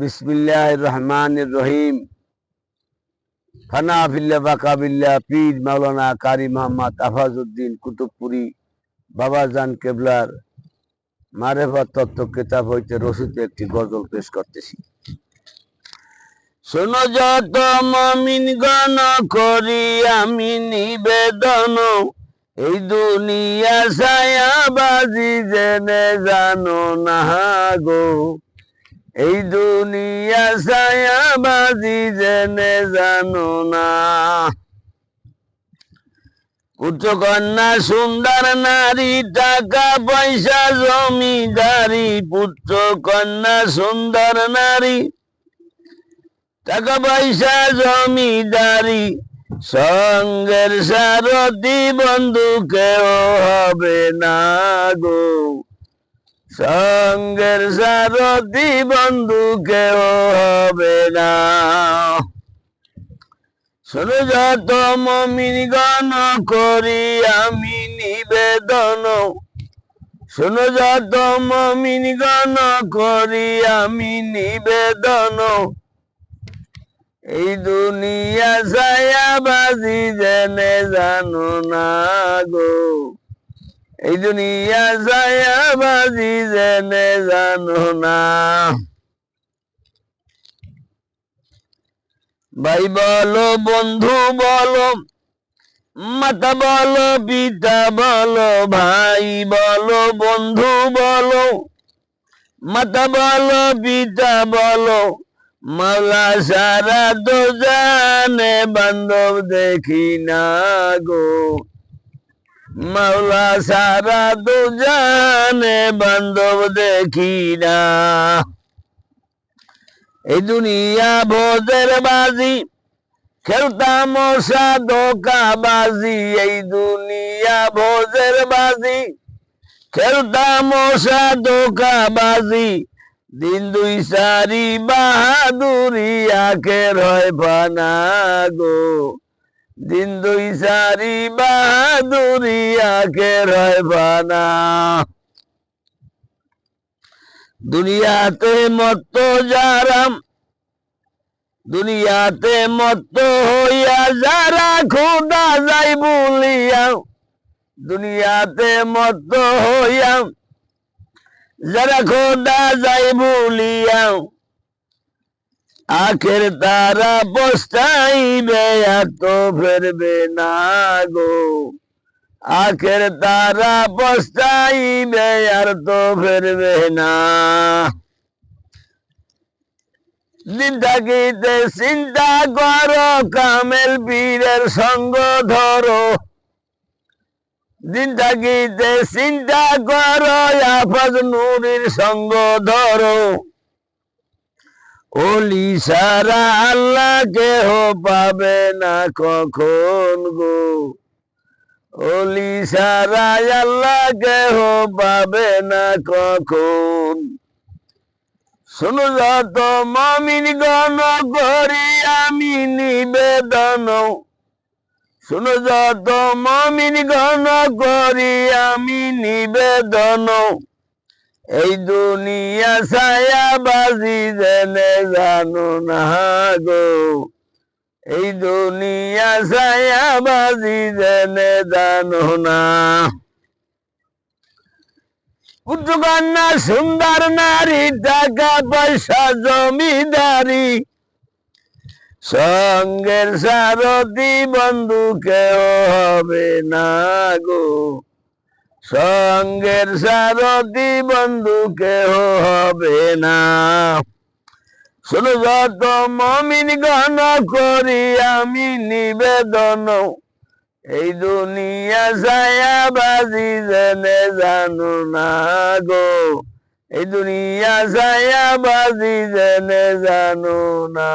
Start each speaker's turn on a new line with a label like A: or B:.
A: বিসমিল্লাহ রহমান রহিম। ফানাফিল্লা বাকাবিল্লা পীর মাওলানা কারি মোহাম্মদ আফাজউদ্দিন কুতুবপুরি বাবাজান কেবলার মারেফত তত্ত্ব কিতাব হইতে রসিত একটি গজল পেশ করতেছি। শোনো যত মমিন গণ করি আমি নিবেদন, এই দুনিয়া ছায়াবাজি জেনে জানো না গো। এই দুনিয়া ছায়াবাজি জেনে জানো না। পুত্র কন্যা সুন্দর নারী, টাকা পয়সা, জমিদারি। পুত্র কন্যা সুন্দর নারী, টাকা পয়সা, জমিদারি। সঙ্গের সারথি বন্ধু কেউ হবে না গো। সঙ্গের সারথি বন্ধু কেউ হবে না। শোনো যত মমিন গণ করি আমি নিবেদন। শোনো যত মমিন গণ করি আমি নিবেদন। এই দুনিয়া ছায়াবাজি জেনে জানো না গো। এই দুনিয়া ছায়াবাজি জেনে জানো না। ভাই বলো, বন্ধু বলো, মাতা বলো, পিতা বলো, ভাই বলো, বন্ধু বলো, মাতা বলো, পিতা বলো, মাওলা সারা তো জানে, বান্ধব দেখি না গো। মাওলা সারা তো জানে বান্ধব দেখি না। এই দুনিয়া ভোজের বাজি, খেলতাম বাজি এই দুনিয়া ভোজের বাজি, খেলতাম বাজি দিন দুই সারি বাহাদুরি আখের হয় পানা গো। দিন দুই সারি বাহাদুরি আখের হয় পানা দুনিয়াতে মত যারা দুনিয়াতে মত হইয়া যারা খোদা যাই বলিয়া, দুনিয়াতে মত হইয়া যারা খোদা যাই বলিয়া আখের তারা পস্তাইবে এত ফেরবে না গো। আখের তারা পস্তাইবে আর তো ফেরবে না। দিন থাকিতে চিন্তা করো, কামেল পীরের সঙ্গ ধরো। দিন থাকিতে চিন্তা করো, আফাজ নুরির সঙ্গ ধরো। ওলি সারা আল্লাহ কেহ পাবে না কখন গো? ওলি সারা আল্লাহ কেহ পাবে না কখন? শোনো যত মমিন গণ করি আমি নিবেদন। শোনো যত মমিন গণ করি আমি নিবেদন। এই দুনিয়া ছায়াবাজি জেনে জানো না গো। এই দুনিয়া ছায়াবাজি জেনে জানো না। পুত্রকন্যা সুন্দর নারী, টাকা পয়সা, জমিদারি। সঙ্গের সারথি বন্ধু কেউ হবে না গো। সঙ্গের সারথি বন্ধু কেহ হবে না। শোনো, যত মমিন গণ করি আমি নিবেদন। এই দুনিয়া ছায়াবাজি জেনে জানো না গো। এই দুনিয়া ছায়া বাজি জেনে জানো না।